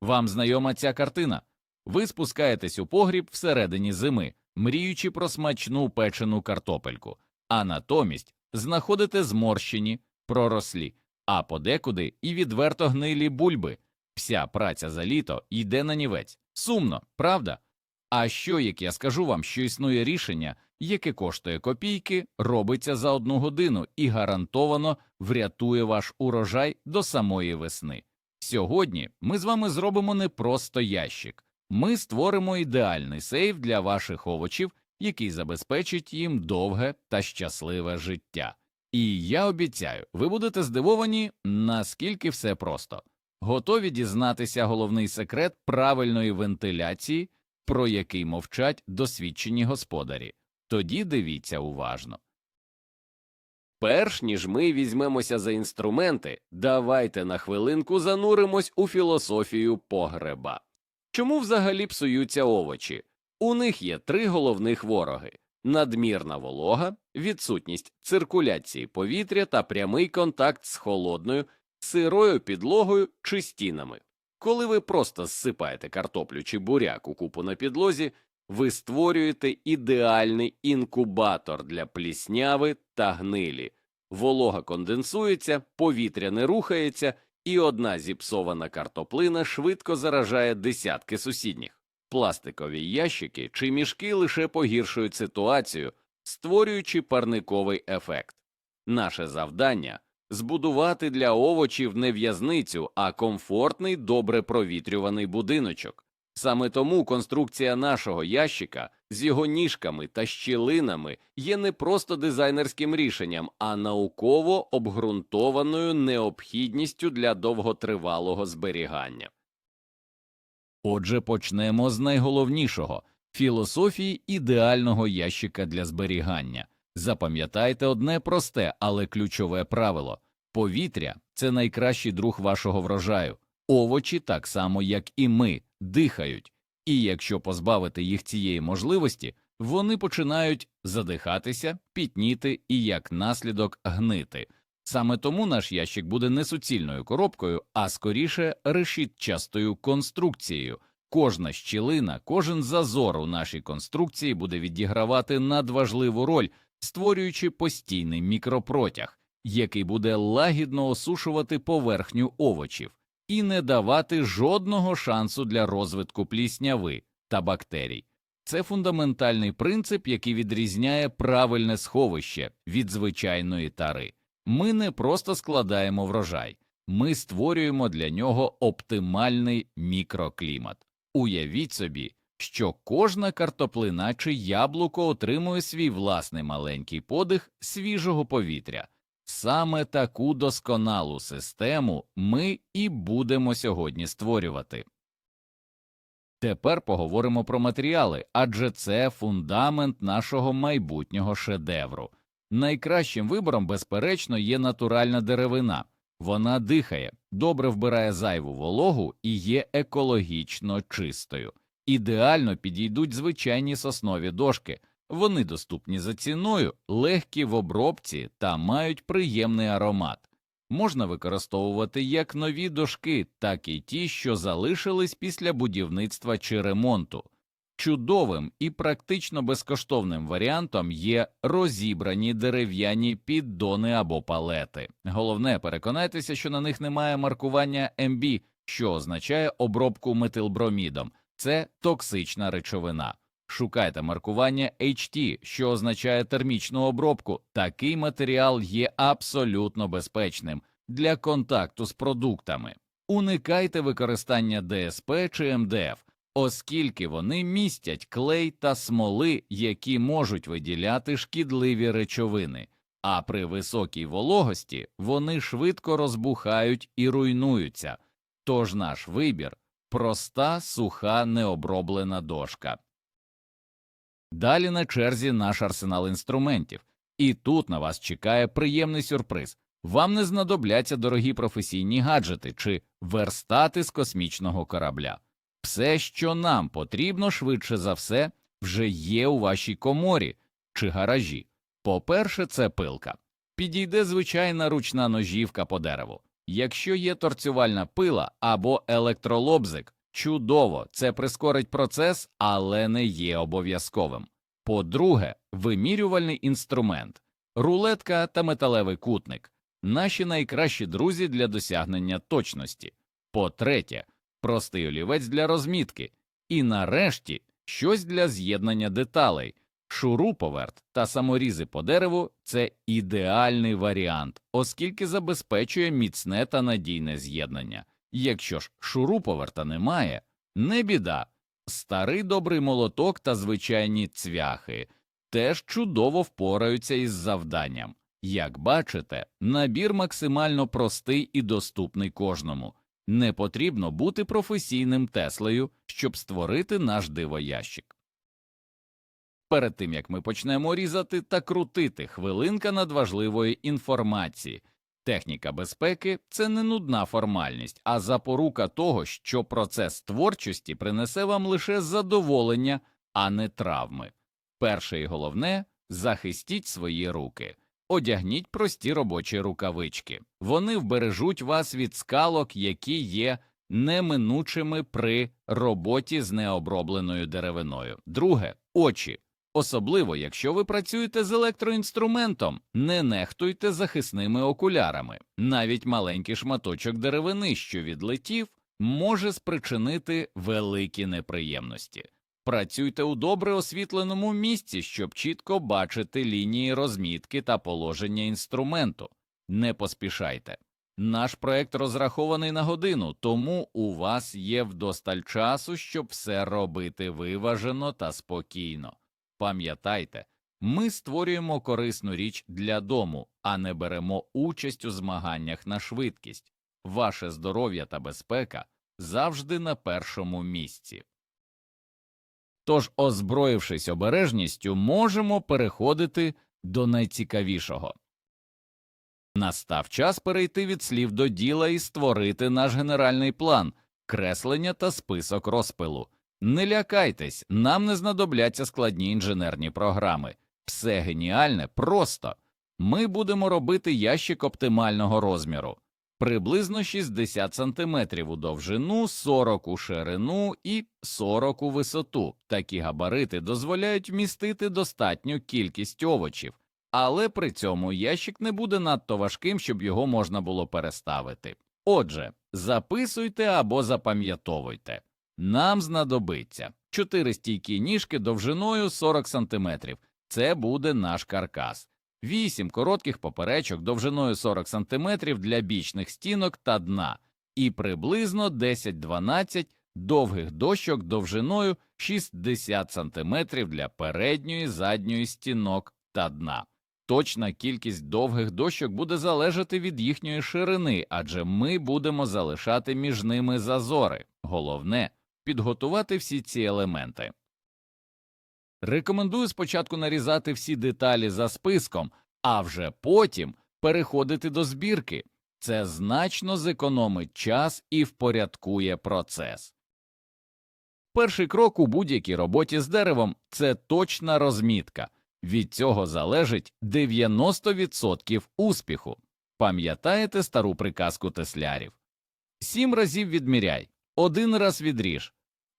Вам знайома ця картина? Ви спускаєтесь у погріб всередині зими, мріючи про смачну печену картопельку, а натомість знаходите зморщені, пророслі, а подекуди і відверто гнилі бульби. Вся праця за літо йде на нівець. Сумно, правда? А що, як я скажу вам, що існує рішення, яке коштує копійки, робиться за одну годину і гарантовано врятує ваш урожай до самої весни. Сьогодні ми з вами зробимо не просто ящик, ми створимо ідеальний сейф для ваших овочів, який забезпечить їм довге та щасливе життя. І я обіцяю, ви будете здивовані, наскільки все просто. Готові дізнатися головний секрет правильної вентиляції, про який мовчать досвідчені господарі. Тоді дивіться уважно. Перш ніж ми візьмемося за інструменти, давайте на хвилинку зануримось у філософію погреба. Чому взагалі псуються овочі? У них є три головних вороги надмірна волога, відсутність циркуляції повітря та прямий контакт з холодною, сирою підлогою чи стінами. Коли ви просто зсипаєте картоплю чи буряк у купу на підлозі, ви створюєте ідеальний інкубатор для плісняви та гнилі. Волога конденсується, повітря не рухається, і одна зіпсована картоплина швидко заражає десятки сусідніх. Пластикові ящики чи мішки лише погіршують ситуацію, створюючи парниковий ефект. Наше завдання збудувати для овочів не в'язницю, а комфортний, добре провітрюваний будиночок. Саме тому конструкція нашого ящика з його ніжками та щілинами є не просто дизайнерським рішенням, а науково обґрунтованою необхідністю для довготривалого зберігання. Отже, почнемо з найголовнішого філософії ідеального ящика для зберігання. Запам'ятайте одне просте, але ключове правило повітря це найкращий друг вашого врожаю, овочі, так само як і ми, дихають, і якщо позбавити їх цієї можливості, вони починають задихатися, пітніти і як наслідок гнити. Саме тому наш ящик буде не суцільною коробкою, а скоріше решітчастою конструкцією. Кожна щілина, кожен зазор у нашій конструкції буде відігравати надважливу роль, створюючи постійний мікропротяг, який буде лагідно осушувати поверхню овочів і не давати жодного шансу для розвитку плісняви та бактерій. Це фундаментальний принцип, який відрізняє правильне сховище від звичайної тари. Ми не просто складаємо врожай, ми створюємо для нього оптимальний мікроклімат. Уявіть собі, що кожна картоплина чи яблуко отримує свій власний маленький подих свіжого повітря. Саме таку досконалу систему ми і будемо сьогодні створювати. Тепер поговоримо про матеріали, адже це фундамент нашого майбутнього шедевру. Найкращим вибором, безперечно, є натуральна деревина. Вона дихає, добре вбирає зайву вологу і є екологічно чистою. Ідеально підійдуть звичайні соснові дошки. Вони доступні за ціною, легкі в обробці та мають приємний аромат. Можна використовувати як нові дошки, так і ті, що залишились після будівництва чи ремонту. Чудовим і практично безкоштовним варіантом є розібрані дерев'яні піддони або палети. Головне, переконайтеся, що на них немає маркування MB, що означає обробку метилбромідом. Це токсична речовина. Шукайте маркування HT, що означає термічну обробку. Такий матеріал є абсолютно безпечним для контакту з продуктами. Уникайте використання ДСП чи МДФ, оскільки вони містять клей та смоли, які можуть виділяти шкідливі речовини, а при високій вологості вони швидко розбухають і руйнуються. Тож наш вибір проста, суха, необроблена дошка. Далі на черзі наш арсенал інструментів, і тут на вас чекає приємний сюрприз. Вам не знадобляться дорогі професійні гаджети чи верстати з космічного корабля. Все, що нам потрібно швидше за все, вже є у вашій коморі чи гаражі. По-перше, це пилка. Підійде звичайна ручна ножівка по дереву. Якщо є торцювальна пила або електролобзик, чудово, це прискорить процес, але не є обов'язковим. По-друге, вимірювальний інструмент, рулетка та металевий кутник наші найкращі друзі для досягнення точності. По-третє, простий олівець для розмітки. І нарешті щось для з'єднання деталей. Шуруповерт та саморізи по дереву це ідеальний варіант, оскільки забезпечує міцне та надійне з'єднання. Якщо ж шуруповерта немає, не біда. Старий добрий молоток та звичайні цвяхи теж чудово впораються із завданням. Як бачите, набір максимально простий і доступний кожному. Не потрібно бути професійним Теслею, щоб створити наш дивоящик. Перед тим як ми почнемо різати та крутити, хвилинка надважливої інформації. Техніка безпеки це не нудна формальність, а запорука того, що процес творчості принесе вам лише задоволення, а не травми. Перше і головне захистіть свої руки. Одягніть прості робочі рукавички. Вони вбережуть вас від скалок, які є неминучими при роботі з необробленою деревиною. Друге очі. Особливо, якщо ви працюєте з електроінструментом, не нехтуйте захисними окулярами. Навіть маленький шматочок деревини, що відлетів, може спричинити великі неприємності. Працюйте у добре освітленому місці, щоб чітко бачити лінії розмітки та положення інструменту. Не поспішайте. Наш проект розрахований на годину, тому у вас є вдосталь часу, щоб все робити виважено та спокійно. Пам'ятайте, ми створюємо корисну річ для дому, а не беремо участь у змаганнях на швидкість. Ваше здоров'я та безпека завжди на першому місці. Тож, озброївшись обережністю, можемо переходити до найцікавішого. Настав час перейти від слів до діла і створити наш генеральний план, креслення та список розпилу. Не лякайтесь, нам не знадобляться складні інженерні програми. Все геніальне просто. Ми будемо робити ящик оптимального розміру приблизно 60 см у довжину, 40 у ширину і 40 у висоту. Такі габарити дозволяють вмістити достатню кількість овочів, але при цьому ящик не буде надто важким, щоб його можна було переставити. Отже, записуйте або запам'ятовуйте. Нам знадобиться 4 стійкі ніжки довжиною 40 см. Це буде наш каркас. 8 коротких поперечок довжиною 40 см для бічних стінок та дна, і приблизно 10-12 довгих дощок довжиною 60 см для передньої задньої стінок та дна. Точна кількість довгих дощок буде залежати від їхньої ширини, адже ми будемо залишати між ними зазори. Головне підготувати всі ці елементи. Рекомендую спочатку нарізати всі деталі за списком, а вже потім переходити до збірки. Це значно зекономить час і впорядкує процес. Перший крок у будь-якій роботі з деревом це точна розмітка. Від цього залежить 90% успіху. Пам'ятаєте стару приказку теслярів? Сім разів відміряй, один раз відріж.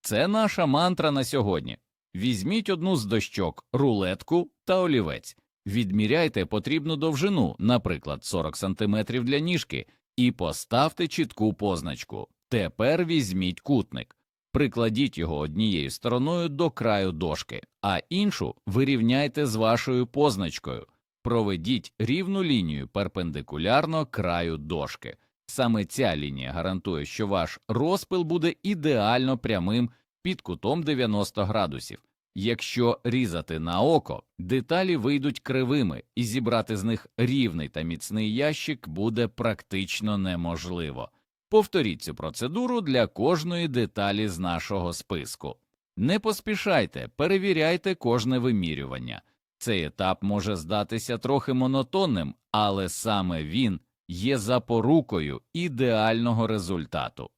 Це наша мантра на сьогодні. Візьміть одну з дощок, рулетку та олівець, відміряйте потрібну довжину, наприклад, 40 см для ніжки, і поставте чітку позначку. Тепер візьміть кутник, прикладіть його однією стороною до краю дошки, а іншу вирівняйте з вашою позначкою. Проведіть рівну лінію перпендикулярно краю дошки. Саме ця лінія гарантує, що ваш розпил буде ідеально прямим під кутом 90 градусів. Якщо різати на око, деталі вийдуть кривими, і зібрати з них рівний та міцний ящик буде практично неможливо. Повторіть цю процедуру для кожної деталі з нашого списку. Не поспішайте, перевіряйте кожне вимірювання. Цей етап може здатися трохи монотонним, але саме він є запорукою ідеального результату.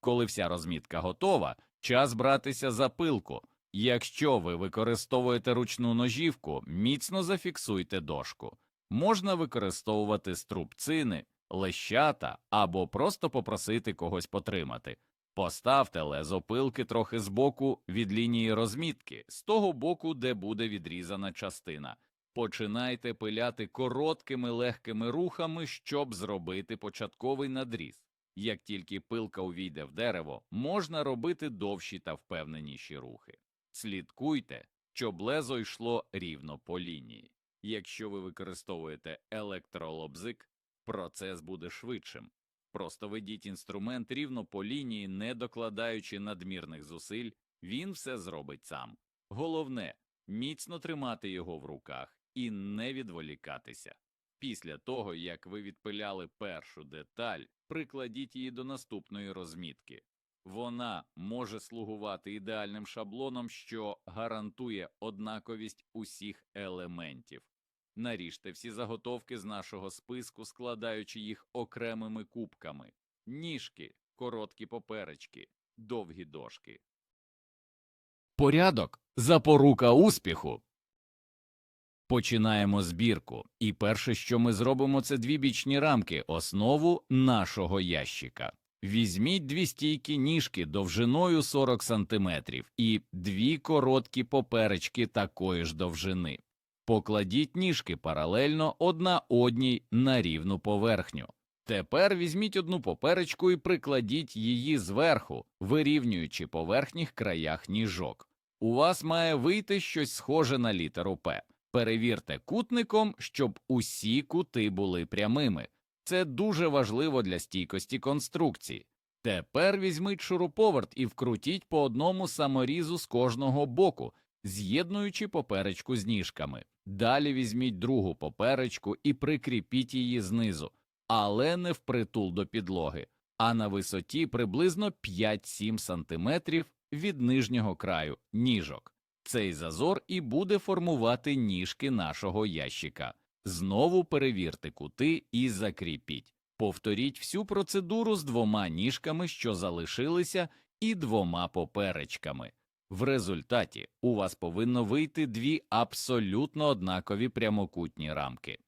Коли вся розмітка готова, час братися за пилку. Якщо ви використовуєте ручну ножівку, міцно зафіксуйте дошку. Можна використовувати струбцини, лещата або просто попросити когось потримати. Поставте лезо пилки трохи збоку від лінії розмітки, з того боку, де буде відрізана частина. Починайте пиляти короткими легкими рухами, щоб зробити початковий надріз. Як тільки пилка увійде в дерево, можна робити довші та впевненіші рухи. Слідкуйте, щоб лезо йшло рівно по лінії. Якщо ви використовуєте електролобзик, процес буде швидшим. Просто ведіть інструмент рівно по лінії, не докладаючи надмірних зусиль, він все зробить сам. Головне міцно тримати його в руках і не відволікатися. Після того, як ви відпиляли першу деталь, прикладіть її до наступної розмітки. Вона може слугувати ідеальним шаблоном, що гарантує однаковість усіх елементів. Наріжте всі заготовки з нашого списку, складаючи їх окремими кубками: ніжки, короткі поперечки, довгі дошки. Порядок запорука успіху. Починаємо збірку, і перше, що ми зробимо, це дві бічні рамки, основу нашого ящика. Візьміть дві стійкі ніжки довжиною 40 см і дві короткі поперечки такої ж довжини. Покладіть ніжки паралельно одна одній на рівну поверхню. Тепер візьміть одну поперечку і прикладіть її зверху, вирівнюючи по верхніх краях ніжок. У вас має вийти щось схоже на літеру П. Перевірте кутником, щоб усі кути були прямими. Це дуже важливо для стійкості конструкції. Тепер візьміть шуруповерт і вкрутіть по одному саморізу з кожного боку, з'єднуючи поперечку з ніжками. Далі візьміть другу поперечку і прикріпіть її знизу, але не впритул до підлоги, а на висоті приблизно 5-7 см від нижнього краю ніжок. Цей зазор і буде формувати ніжки нашого ящика. Знову перевірте кути і закріпіть. Повторіть всю процедуру з двома ніжками, що залишилися, і двома поперечками. В результаті у вас повинно вийти дві абсолютно однакові прямокутні рамки.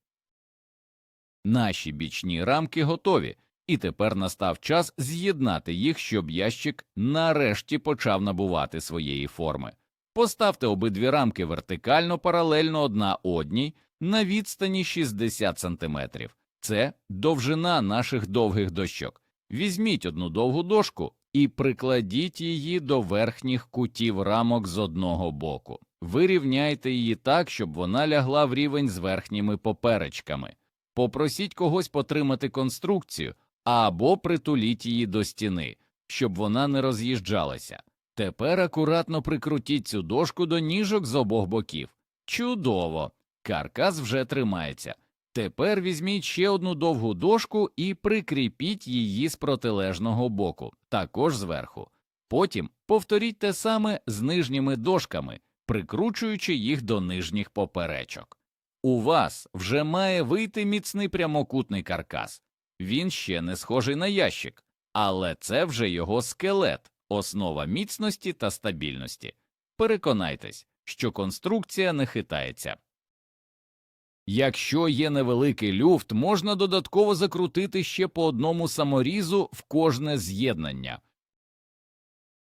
Наші бічні рамки готові, і тепер настав час з'єднати їх, щоб ящик нарешті почав набувати своєї форми. Поставте обидві рамки вертикально паралельно одна одній на відстані 60 см. Це довжина наших довгих дощок. Візьміть одну довгу дошку і прикладіть її до верхніх кутів рамок з одного боку. Вирівняйте її так, щоб вона лягла в рівень з верхніми поперечками. Попросіть когось потримати конструкцію або притуліть її до стіни, щоб вона не роз'їжджалася. Тепер акуратно прикрутіть цю дошку до ніжок з обох боків. Чудово! Каркас вже тримається. Тепер візьміть ще одну довгу дошку і прикріпіть її з протилежного боку, також зверху. Потім повторіть те саме з нижніми дошками, прикручуючи їх до нижніх поперечок. У вас вже має вийти міцний прямокутний каркас. Він ще не схожий на ящик, але це вже його скелет, основа міцності та стабільності. Переконайтесь, що конструкція не хитається. Якщо є невеликий люфт, можна додатково закрутити ще по одному саморізу в кожне з'єднання.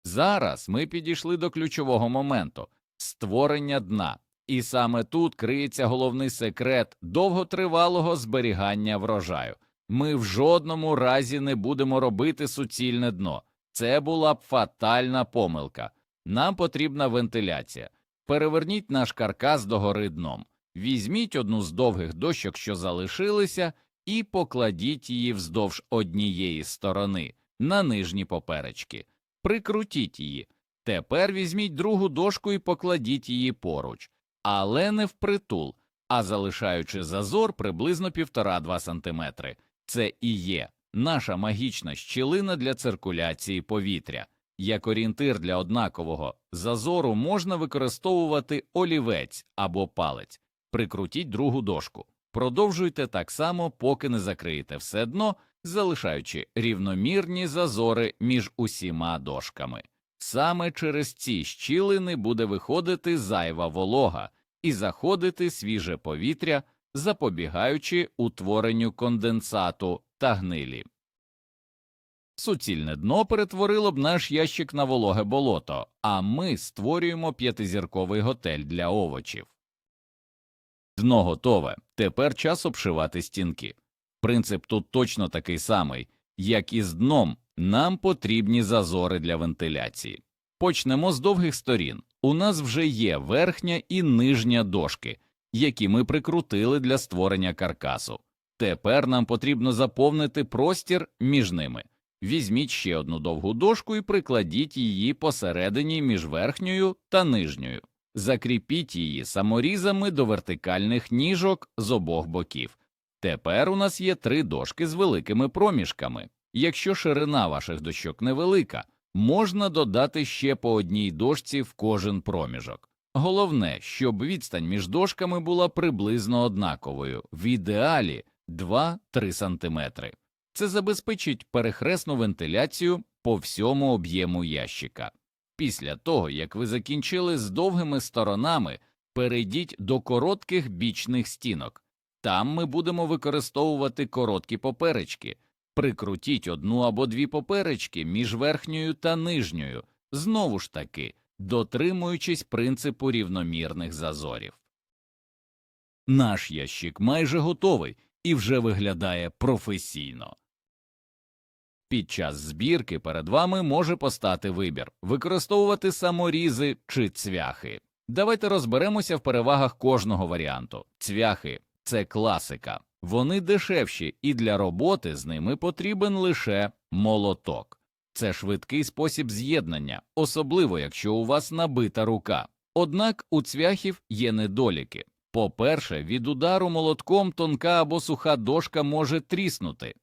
Зараз ми підійшли до ключового моменту створення дна, і саме тут криється головний секрет довготривалого зберігання врожаю. Ми в жодному разі не будемо робити суцільне дно. Це була б фатальна помилка. Нам потрібна вентиляція. Переверніть наш каркас догори дном. Візьміть одну з довгих дощок, що залишилися, і покладіть її вздовж однієї сторони на нижні поперечки. Прикрутіть її. Тепер візьміть другу дошку і покладіть її поруч, але не впритул, а залишаючи зазор приблизно 1,5-2 см. Це і є наша магічна щілина для циркуляції повітря. Як орієнтир для однакового зазору можна використовувати олівець або палець. Прикрутіть другу дошку. Продовжуйте так само, поки не закриєте все дно, залишаючи рівномірні зазори між усіма дошками. Саме через ці щілини буде виходити зайва волога і заходити свіже повітря, запобігаючи утворенню конденсату та гнилі. Суцільне дно перетворило б наш ящик на вологе болото, а ми створюємо п'ятизірковий готель для овочів. Дно готове. Тепер час обшивати стінки. Принцип тут точно такий самий, як і з дном, нам потрібні зазори для вентиляції. Почнемо з довгих сторін. У нас вже є верхня і нижня дошки, які ми прикрутили для створення каркасу. Тепер нам потрібно заповнити простір між ними. Візьміть ще одну довгу дошку і прикладіть її посередині між верхньою та нижньою. Закріпіть її саморізами до вертикальних ніжок з обох боків. Тепер у нас є три дошки з великими проміжками. Якщо ширина ваших дощок невелика, можна додати ще по одній дошці в кожен проміжок. Головне, щоб відстань між дошками була приблизно однаковою, в ідеалі 2-3 см. Це забезпечить перехресну вентиляцію по всьому об'єму ящика. Після того, як ви закінчили з довгими сторонами, перейдіть до коротких бічних стінок. Там ми будемо використовувати короткі поперечки. Прикрутіть одну або дві поперечки між верхньою та нижньою, знову ж таки, дотримуючись принципу рівномірних зазорів. Наш ящик майже готовий і вже виглядає професійно. Під час збірки перед вами може постати вибір використовувати саморізи чи цвяхи. Давайте розберемося в перевагах кожного варіанту. Цвяхи це класика, вони дешевші, і для роботи з ними потрібен лише молоток. Це швидкий спосіб з'єднання, особливо якщо у вас набита рука. Однак у цвяхів є недоліки. По-перше, від удару молотком тонка або суха дошка може тріснути.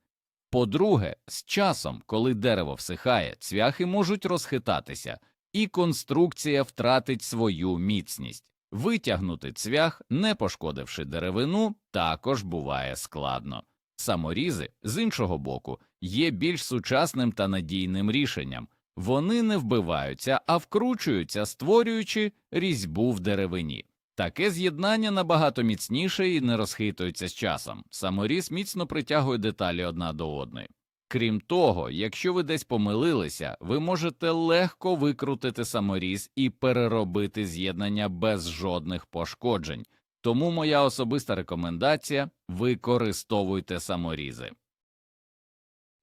По-друге, з часом, коли дерево всихає, цвяхи можуть розхитатися, і конструкція втратить свою міцність. Витягнути цвях, не пошкодивши деревину, також буває складно. Саморізи, з іншого боку, є більш сучасним та надійним рішенням. Вони не вбиваються, а вкручуються, створюючи різьбу в деревині. Таке з'єднання набагато міцніше і не розхитується з часом. Саморіз міцно притягує деталі одна до одної. Крім того, якщо ви десь помилилися, ви можете легко викрутити саморіз і переробити з'єднання без жодних пошкоджень. Тому моя особиста рекомендація використовуйте саморізи.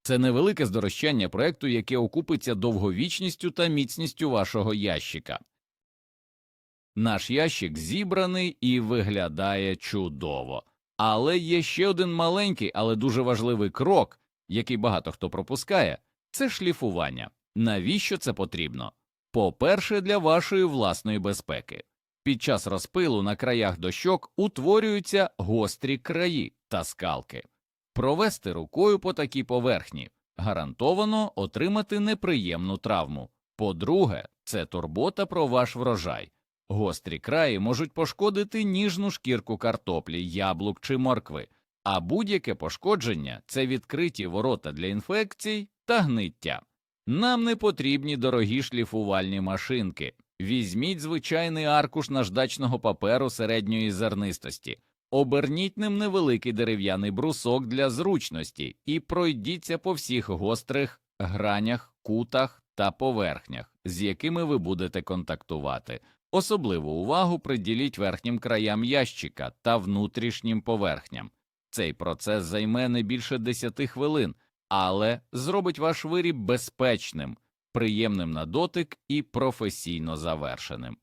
Це невелике здорожчання проекту, яке окупиться довговічністю та міцністю вашого ящика. Наш ящик зібраний і виглядає чудово. Але є ще один маленький, але дуже важливий крок, який багато хто пропускає це шліфування. Навіщо це потрібно? По-перше, для вашої власної безпеки. Під час розпилу на краях дощок утворюються гострі краї та скалки. Провести рукою по такій поверхні гарантовано отримати неприємну травму. По-друге, це турбота про ваш врожай. Гострі краї можуть пошкодити ніжну шкірку картоплі, яблук чи моркви, а будь-яке пошкодження це відкриті ворота для інфекцій та гниття. Нам не потрібні дорогі шліфувальні машинки. Візьміть звичайний аркуш наждачного паперу середньої зернистості, оберніть ним невеликий дерев'яний брусок для зручності і пройдіться по всіх гострих гранях, кутах та поверхнях, з якими ви будете контактувати. Особливу увагу приділіть верхнім краям ящика та внутрішнім поверхням. Цей процес займе не більше 10 хвилин, але зробить ваш виріб безпечним, приємним на дотик і професійно завершеним.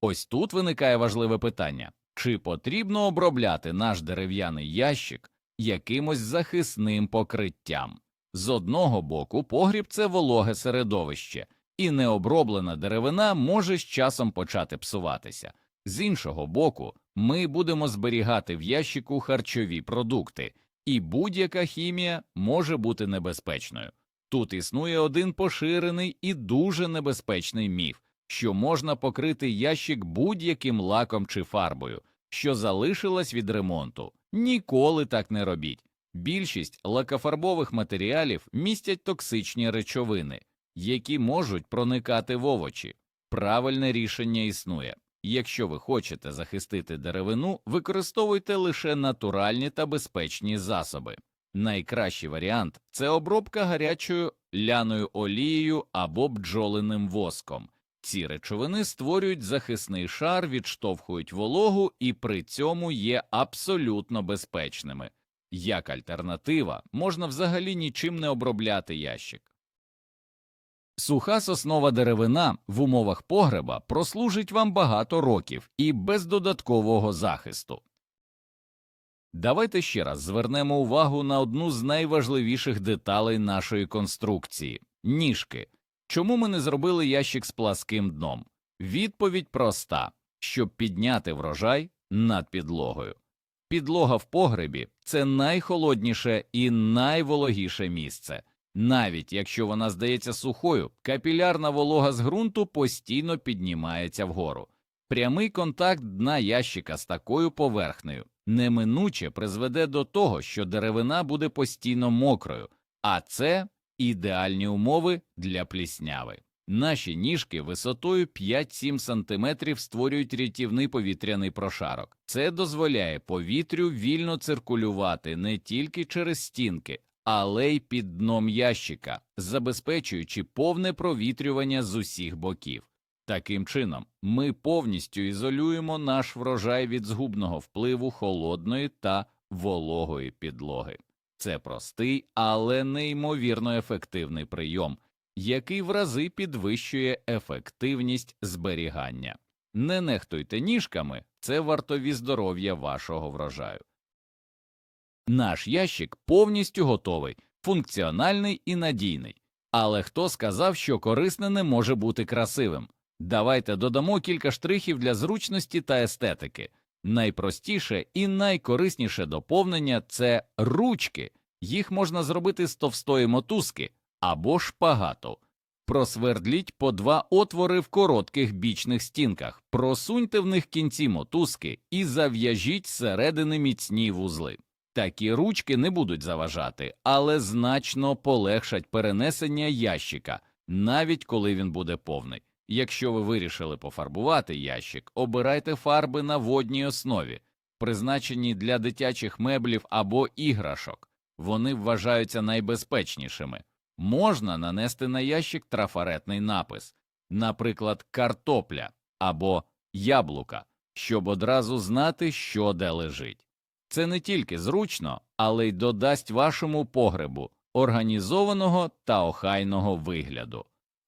Ось тут виникає важливе питання чи потрібно обробляти наш дерев'яний ящик якимось захисним покриттям? З одного боку, погріб це вологе середовище, і необроблена деревина може з часом почати псуватися. З іншого боку, ми будемо зберігати в ящику харчові продукти, і будь-яка хімія може бути небезпечною. Тут існує один поширений і дуже небезпечний міф, що можна покрити ящик будь-яким лаком чи фарбою, що залишилась від ремонту. Ніколи так не робіть. Більшість лакофарбових матеріалів містять токсичні речовини, які можуть проникати в овочі. Правильне рішення існує. Якщо ви хочете захистити деревину, використовуйте лише натуральні та безпечні засоби. Найкращий варіант це обробка гарячою ляною олією або бджолиним воском. Ці речовини створюють захисний шар, відштовхують вологу і при цьому є абсолютно безпечними. Як альтернатива, можна взагалі нічим не обробляти ящик. Суха соснова деревина в умовах погреба прослужить вам багато років і без додаткового захисту. Давайте ще раз звернемо увагу на одну з найважливіших деталей нашої конструкції ніжки. Чому ми не зробили ящик з пласким дном? Відповідь проста щоб підняти врожай над підлогою. Підлога в погребі це найхолодніше і найвологіше місце. Навіть якщо вона здається сухою, капілярна волога з ґрунту постійно піднімається вгору. Прямий контакт дна ящика з такою поверхнею неминуче призведе до того, що деревина буде постійно мокрою, а це ідеальні умови для плісняви. Наші ніжки висотою 5-7 см створюють рятівний повітряний прошарок. Це дозволяє повітрю вільно циркулювати не тільки через стінки, але й під дном ящика, забезпечуючи повне провітрювання з усіх боків. Таким чином, ми повністю ізолюємо наш врожай від згубного впливу холодної та вологої підлоги. Це простий, але неймовірно ефективний прийом, який в рази підвищує ефективність зберігання. Не нехтуйте ніжками, це вартові здоров'я вашого врожаю. Наш ящик повністю готовий, функціональний і надійний. Але хто сказав, що корисне не може бути красивим? Давайте додамо кілька штрихів для зручності та естетики. Найпростіше і найкорисніше доповнення це ручки. Їх можна зробити з товстої мотузки або шпагату. Просвердліть по два отвори в коротких бічних стінках, просуньте в них кінці мотузки і зав'яжіть зсередини міцні вузли. Такі ручки не будуть заважати, але значно полегшать перенесення ящика, навіть коли він буде повний. Якщо ви вирішили пофарбувати ящик, обирайте фарби на водній основі, призначені для дитячих меблів або іграшок. Вони вважаються найбезпечнішими. Можна нанести на ящик трафаретний напис, наприклад, картопля або яблука, щоб одразу знати, що де лежить. Це не тільки зручно, але й додасть вашому погребу організованого та охайного вигляду.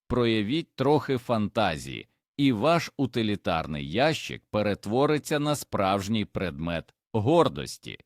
Проявіть трохи фантазії, і ваш утилітарний ящик перетвориться на справжній предмет гордості.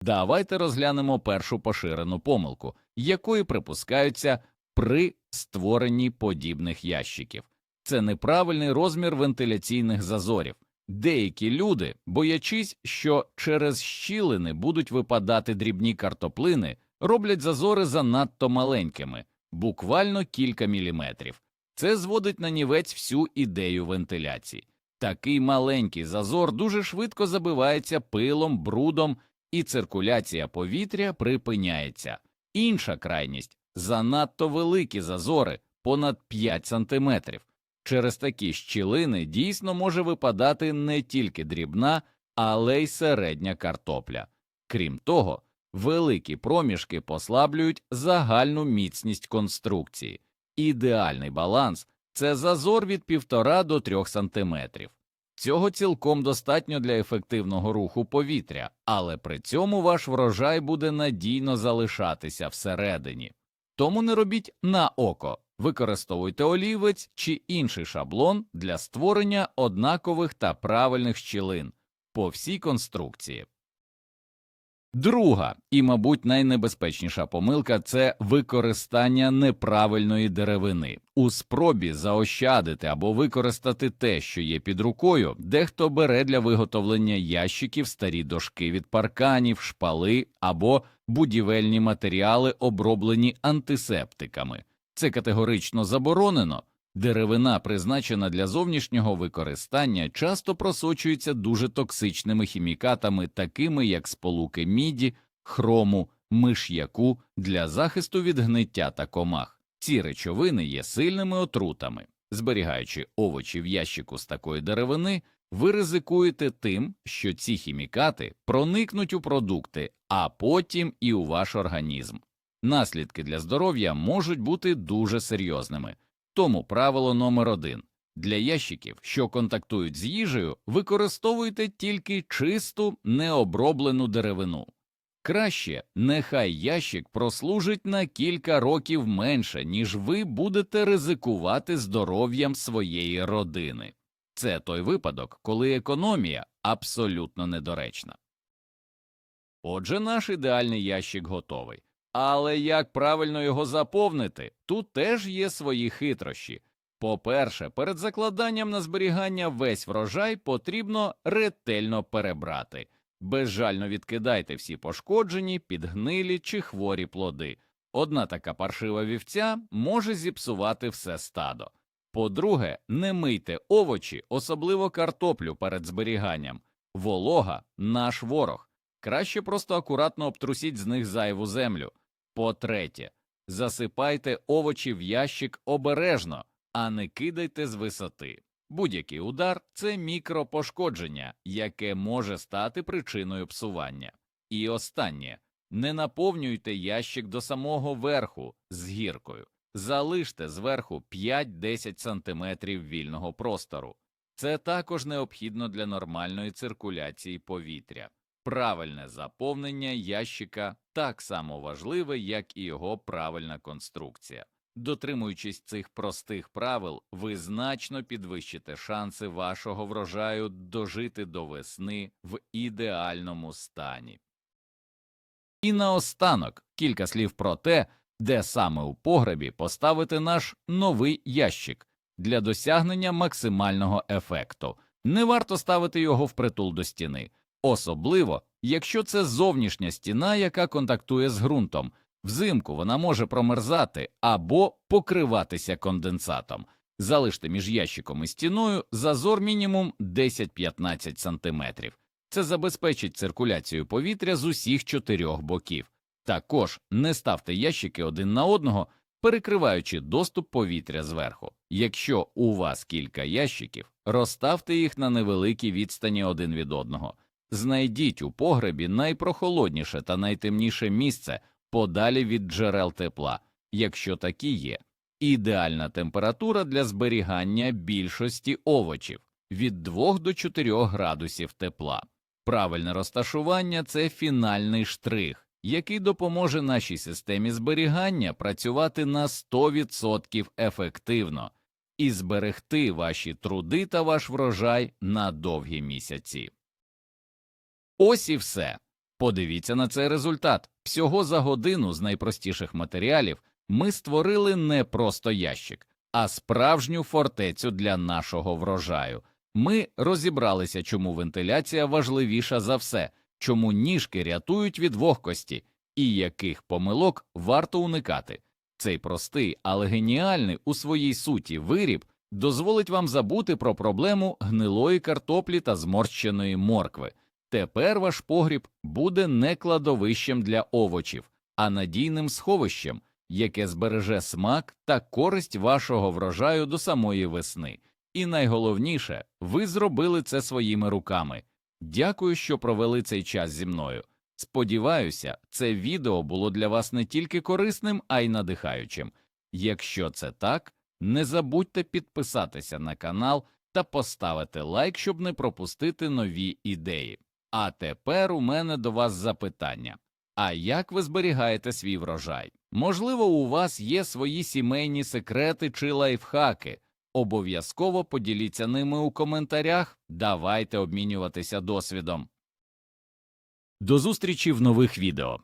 Давайте розглянемо першу поширену помилку, якої припускаються при створенні подібних ящиків. Це неправильний розмір вентиляційних зазорів. Деякі люди, боячись, що через щілини будуть випадати дрібні картоплини, роблять зазори занадто маленькими, буквально кілька міліметрів. Це зводить на нівець всю ідею вентиляції. Такий маленький зазор дуже швидко забивається пилом, брудом, і циркуляція повітря припиняється. Інша крайність занадто великі зазори понад 5 сантиметрів. Через такі щілини дійсно може випадати не тільки дрібна, але й середня картопля. Крім того, великі проміжки послаблюють загальну міцність конструкції. Ідеальний баланс це зазор від 1,5 до 3 сантиметрів. Цього цілком достатньо для ефективного руху повітря, але при цьому ваш врожай буде надійно залишатися всередині. Тому не робіть на око, використовуйте олівець чи інший шаблон для створення однакових та правильних щілин по всій конструкції. Друга і, мабуть, найнебезпечніша помилка це використання неправильної деревини. У спробі заощадити або використати те, що є під рукою, дехто бере для виготовлення ящиків старі дошки від парканів, шпали або будівельні матеріали, оброблені антисептиками. Це категорично заборонено. Деревина, призначена для зовнішнього використання, часто просочується дуже токсичними хімікатами, такими як сполуки міді, хрому, миш'яку для захисту від гниття та комах. Ці речовини є сильними отрутами. Зберігаючи овочі в ящику з такої деревини, ви ризикуєте тим, що ці хімікати проникнуть у продукти, а потім і у ваш організм. Наслідки для здоров'я можуть бути дуже серйозними. Тому правило номер один для ящиків, що контактують з їжею, використовуйте тільки чисту необроблену деревину. Краще нехай ящик прослужить на кілька років менше, ніж ви будете ризикувати здоров'ям своєї родини. Це той випадок, коли економія абсолютно недоречна. Отже, наш ідеальний ящик готовий. Але як правильно його заповнити, тут теж є свої хитрощі. По-перше, перед закладанням на зберігання весь врожай потрібно ретельно перебрати. Безжально відкидайте всі пошкоджені, підгнилі чи хворі плоди. Одна така паршива вівця може зіпсувати все стадо. По-друге, не мийте овочі, особливо картоплю перед зберіганням. Волога наш ворог. Краще просто акуратно обтрусіть з них зайву землю. По-третє, засипайте овочі в ящик обережно, а не кидайте з висоти. Будь-який удар це мікропошкодження, яке може стати причиною псування. І останнє не наповнюйте ящик до самого верху з гіркою, залиште зверху 5-10 см вільного простору. Це також необхідно для нормальної циркуляції повітря. Правильне заповнення ящика так само важливе, як і його правильна конструкція. Дотримуючись цих простих правил, ви значно підвищите шанси вашого врожаю дожити до весни в ідеальному стані. І наостанок кілька слів про те, де саме у погребі поставити наш новий ящик для досягнення максимального ефекту. Не варто ставити його впритул до стіни, особливо якщо це зовнішня стіна, яка контактує з ґрунтом. Взимку вона може промерзати або покриватися конденсатом. Залиште між ящиком і стіною зазор мінімум 10-15 см. Це забезпечить циркуляцію повітря з усіх чотирьох боків. Також не ставте ящики один на одного, перекриваючи доступ повітря зверху. Якщо у вас кілька ящиків, розставте їх на невеликій відстані один від одного. Знайдіть у погребі найпрохолодніше та найтемніше місце подалі від джерел тепла, якщо такі є. Ідеальна температура для зберігання більшості овочів від 2 до 4 градусів тепла. Правильне розташування це фінальний штрих, який допоможе нашій системі зберігання працювати на 100% ефективно і зберегти ваші труди та ваш врожай на довгі місяці. Ось і все. Подивіться на цей результат. Всього за годину з найпростіших матеріалів ми створили не просто ящик, а справжню фортецю для нашого врожаю. Ми розібралися, чому вентиляція важливіша за все, чому ніжки рятують від вогкості і яких помилок варто уникати. Цей простий, але геніальний у своїй суті виріб дозволить вам забути про проблему гнилої картоплі та зморщеної моркви. Тепер ваш погріб буде не кладовищем для овочів, а надійним сховищем, яке збереже смак та користь вашого врожаю до самої весни. І найголовніше, ви зробили це своїми руками. Дякую, що провели цей час зі мною. Сподіваюся, це відео було для вас не тільки корисним, а й надихаючим. Якщо це так, не забудьте підписатися на канал та поставити лайк, щоб не пропустити нові ідеї. А тепер у мене до вас запитання. А як ви зберігаєте свій врожай? Можливо, у вас є свої сімейні секрети чи лайфхаки. Обов'язково поділіться ними у коментарях, давайте обмінюватися досвідом. До зустрічі в нових відео.